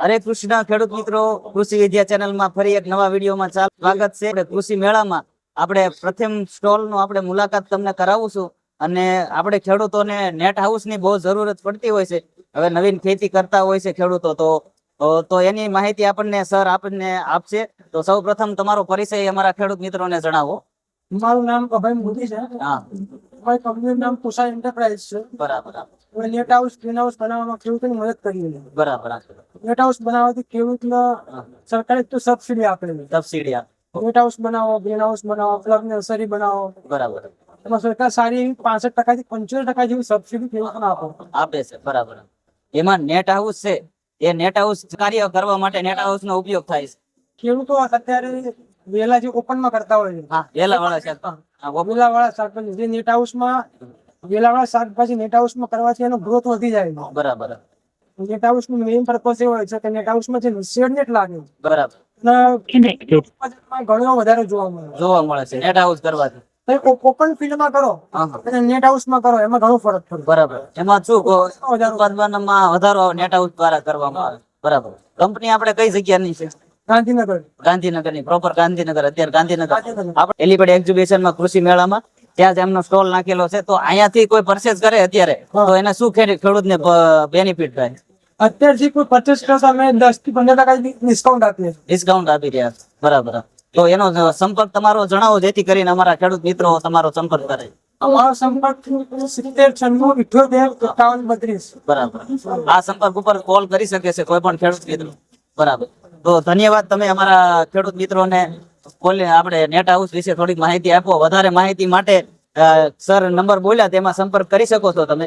હરે કૃષ્ણ ખેડૂત મિત્રો કૃષિ વિદ્યા ચેનલમાં ફરી એક નવા વિડીયોમાં સ્વાગત છે. કૃષિ મેળામાં આપણે પ્રથમ સ્ટોલનું આપણે મુલાકાત તમને કરાવશું અને આપણે ખેડૂતોને નેટ હાઉસની બહુ જરૂરત પડતી હોય છે. હવે નવીન ખેતી કરતા હોય છે ખેડૂતો તો તો- તો એની માહિતી આપણને સર આપણને આપશે. તો સૌ પ્રથમ તમારો પરિચય અમારા ખેડૂત મિત્રોને જણાવો. મારું નામ અભય મોદી છે. હા મારી કંપનીનું નામ કુશા એન્ટરપ્રાઇઝ છે. બરાબર અમે નેટ હાઉસ ગ્રીન હાઉસ બનાવવામાં ખેડૂતોની મદદ કરી છે બરાબર નેટ હાઉસ બનાવવાથી ખેડૂતને સરકારે તો સબસિડી આપેલી સબસિડી આપે. નેટ હાઉસ બનાવો ગ્રીન હાઉસ બનાવો પ્લગ નર્સરી બનાવો. બરાબર. એમાં સરકાર સારી એવી પાસઠ ટકા થી પંચોતેર ટકા જેવી સબસિડી ખેડૂતોને આપો. આપે છે બરાબર. એમાં નેટ હાઉસ છે એ નેટ હાઉસ કાર્ય કરવા માટે નેટ હાઉસ નો ઉપયોગ થાય છે. ખેડૂતો અત્યારે વેલા જે ઓપનમાં કરતા હોય છે. હા વેલા વાળા છે. હા, વાળા શાકભાજી જે નેટ હાઉસમાં વેલા વાળા શાકભાજી નેટ હાઉસમાં કરવાથી એનો ગ્રોથ વધી જાય છે. બરાબર. નેટ હાઉસનું મેઇન પર્પઝ એવો હોય છે કે નેટ હાઉસમાં જે શેડ નેટ લાગે બરાબર. ઘણો વધારે જોવા મળે. જોવા મળે છે નેટ હાઉસ કરવાથી. ઓપન ફિલ્ડમાં કરો હા, હા. અને નેટ હાઉસમાં કરો એમાં ઘણો ફરક પડે. બરાબર. એમાં શું. ઉત્પાદનમાં વધારો નેટ હાઉસ દ્વારા કરવામાં આવે. બરાબર. કંપની આપણે કઈ જગ્યાની છે? ગાંધીનગર. પ્રોપર ગાંધીનગર અત્યારે ગાંધીનગર. ગાંધીનગર. આપણે એલિપેડ એક્ઝિબિશનમાં કૃષિ મેળામાં ત્યાં જ એમનો સ્ટોલ નાખેલો છે. તો અહીંયાથી કોઈ પરચેસ કરે અત્યારે તો એને શું ખેડૂતને બેનિફિટ થાય? અત્યારથી કોઈ પરચેસ કરતા અમે દસથી પંદર ટકા ડિસ્કાઉન્ટ આપીએ ડિસ્કાઉન્ટ આપી રહ્યા બરાબર. તો એનો સંપર્ક તમારો જણાવો જેથી કરીને અમારા ખેડૂત મિત્રો તમારો સંપર્ક કરે. અમારો સંપર્ક સિત્તેર છન્નું ઇઠ્યોતેર એકાવન બત્રીસ. બરાબર. આ સંપર્ક ઉપર કોલ કરી શકે છે કોઈ પણ ખેડૂત મિત્રો. બરાબર. તો ધન્યવાદ તમે અમારા ખેડૂત મિત્રોને. આપણે નેટ હાઉસ વિશે થોડીક માહિતી આપો. વધારે માહિતી માટે સર નંબર બોલ્યા, તેમાં સંપર્ક કરી શકો છો તમે.